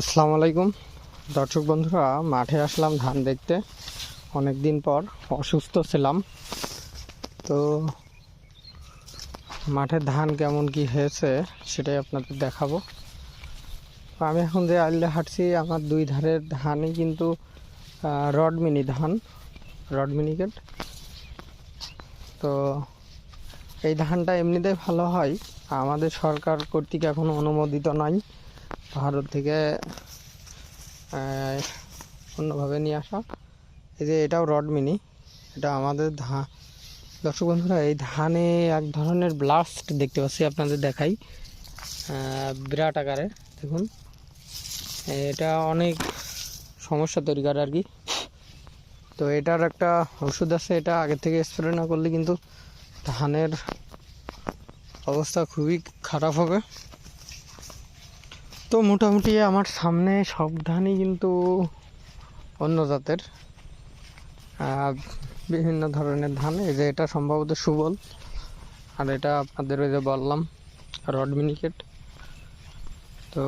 আসসালামু আলাইকুম। দর্শক বন্ধুরা, মাঠে আসলাম ধান দেখতে। অনেক দিন পর অসুস্থ ছিলাম। তো মাঠের ধান কেমন কি হয়েছে সেটাই আপনাদের দেখাবো। আমি এখন যে আইলে হাঁটছি, আমার দুই ধারের ধানই কিন্তু রডমিনি ধান রড মিনিকেট তো এই ধানটা এমনিতেই ভালো হয়। আমাদের সরকার কর্তৃক এখনও অনুমোদিত নয়। ভারত থেকে অন্যভাবে নিয়ে আসা। এই যে এটাও রড মিনি, এটা আমাদের ধান দর্শক বন্ধুরা, এই ধানে এক ধরনের ব্লাস্ট দেখতে পাচ্ছি, আপনাদের দেখাই। বিরাট আকারে, দেখুন। এটা অনেক সমস্যা তৈরি করে আর কি। তো এটার একটা ওষুধ আছে, এটা আগে থেকে স্প্রে না করলে কিন্তু ধানের অবস্থা খুবই খারাপ হবে। তো মোটামুটি আমার সামনে সব ধানই কিন্তু অন্য জাতের বিভিন্ন ধরনের ধান। এই যে এটা সম্ভবত সুবল, আর এটা আপনাদের ওই যে বললাম, রড মিনিকেট। তো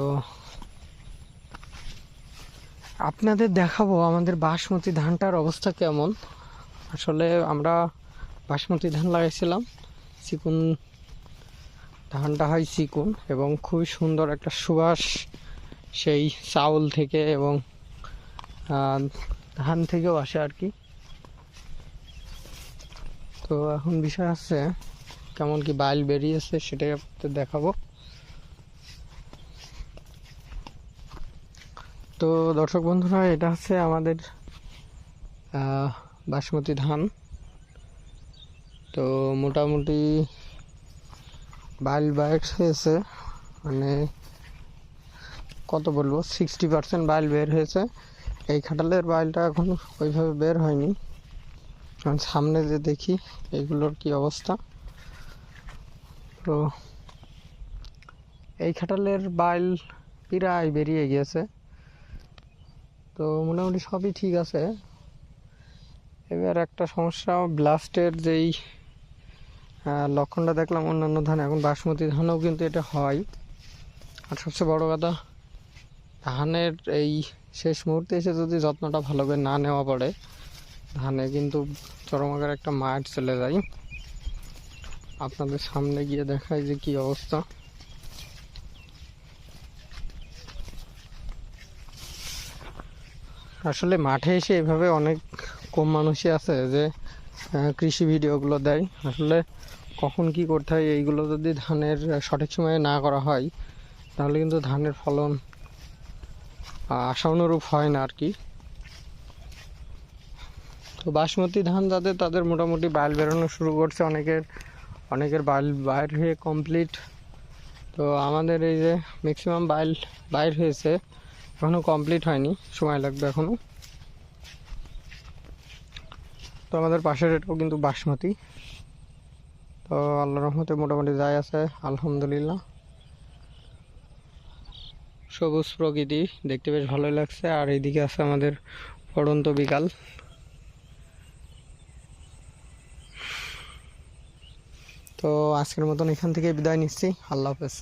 আপনাদের দেখাবো আমাদের বাসমতি ধানটার অবস্থা কেমন। আসলে আমরা বাসমতি ধান লাগাইছিলাম, চিকুন ধানটা হয় চিকুন এবং খুবই সুন্দর একটা সুবাস সেই চাউল থেকে এবং ধান থেকেও আসে আর কি। তো এখন বিষয় আছে কেমন কি বাইল বেরিয়েছে সেটাই আপনাদের দেখাবো। তো দর্শক বন্ধুরা, এটা হচ্ছে আমাদের বাসমতি ধান। তো মোটামুটি বাইল বাইর হয়েছে মানে কত বলব সিক্সটি পার্সেন্ট বাইল বের হয়েছে। এই খাটালের বাইলটা এখন ওইভাবে বের হয়নি। কারণ সামনে যে দেখি, এগুলোর কি অবস্থা। তো এই খাটালের বাইল প্রায় বেরিয়ে গিয়েছে। তো মোটামুটি সবই ঠিক আছে। এবার একটা সমস্যা ব্লাস্টের যেই লক্ষণটা দেখলাম অন্যান্য ধান, এখন বাসমতি ধানও কিন্তু এটা হয়। আর সবচেয়ে বড় কথা, ধানের এই শেষ মুহূর্তে এসে যদি যত্নটা ভালো করে না নেওয়া পড়ে, ধানে কিন্তু চরম আকারে একটা মাঠ চলে যায়। আপনাদের সামনে গিয়ে দেখায় যে কি অবস্থা। আসলে মাঠে এসে এভাবে অনেক কম মানুষই আছে যে কৃষি ভিডিওগুলো দেয়। আসলে কখন কি করতে হয়, এইগুলো যদি ধানের সঠিক সময়ে না করা হয়, তাহলে কিন্তু ধানের ফলন আশানুরূপ হয় না আর কি তো বাসমতি ধান যাদের তাদের মোটামুটি বাইল বেরোনো শুরু করছে, অনেকের অনেকের বাইল বাইর হয়ে কমপ্লিট তো আমাদের এই যে ম্যাক্সিমাম বাইল বাইর হয়েছে এখনও কমপ্লিট হয়নি, সময় লাগবে এখনও তো আমাদের পাশের এটাও কিন্তু বাসমতি। তো আল্লাহ রহমতে মোটামুটি যাই আছে, আলহামদুলিল্লাহ। সবুজ প্রকৃতি, দেখতে বেশ ভালোই লাগছে। আর এইদিকে আছে আমাদের পড়ন্ত বিকাল। তো আজকের মতন এখান থেকে বিদায় নিচ্ছি। আল্লাহ হাফেজ।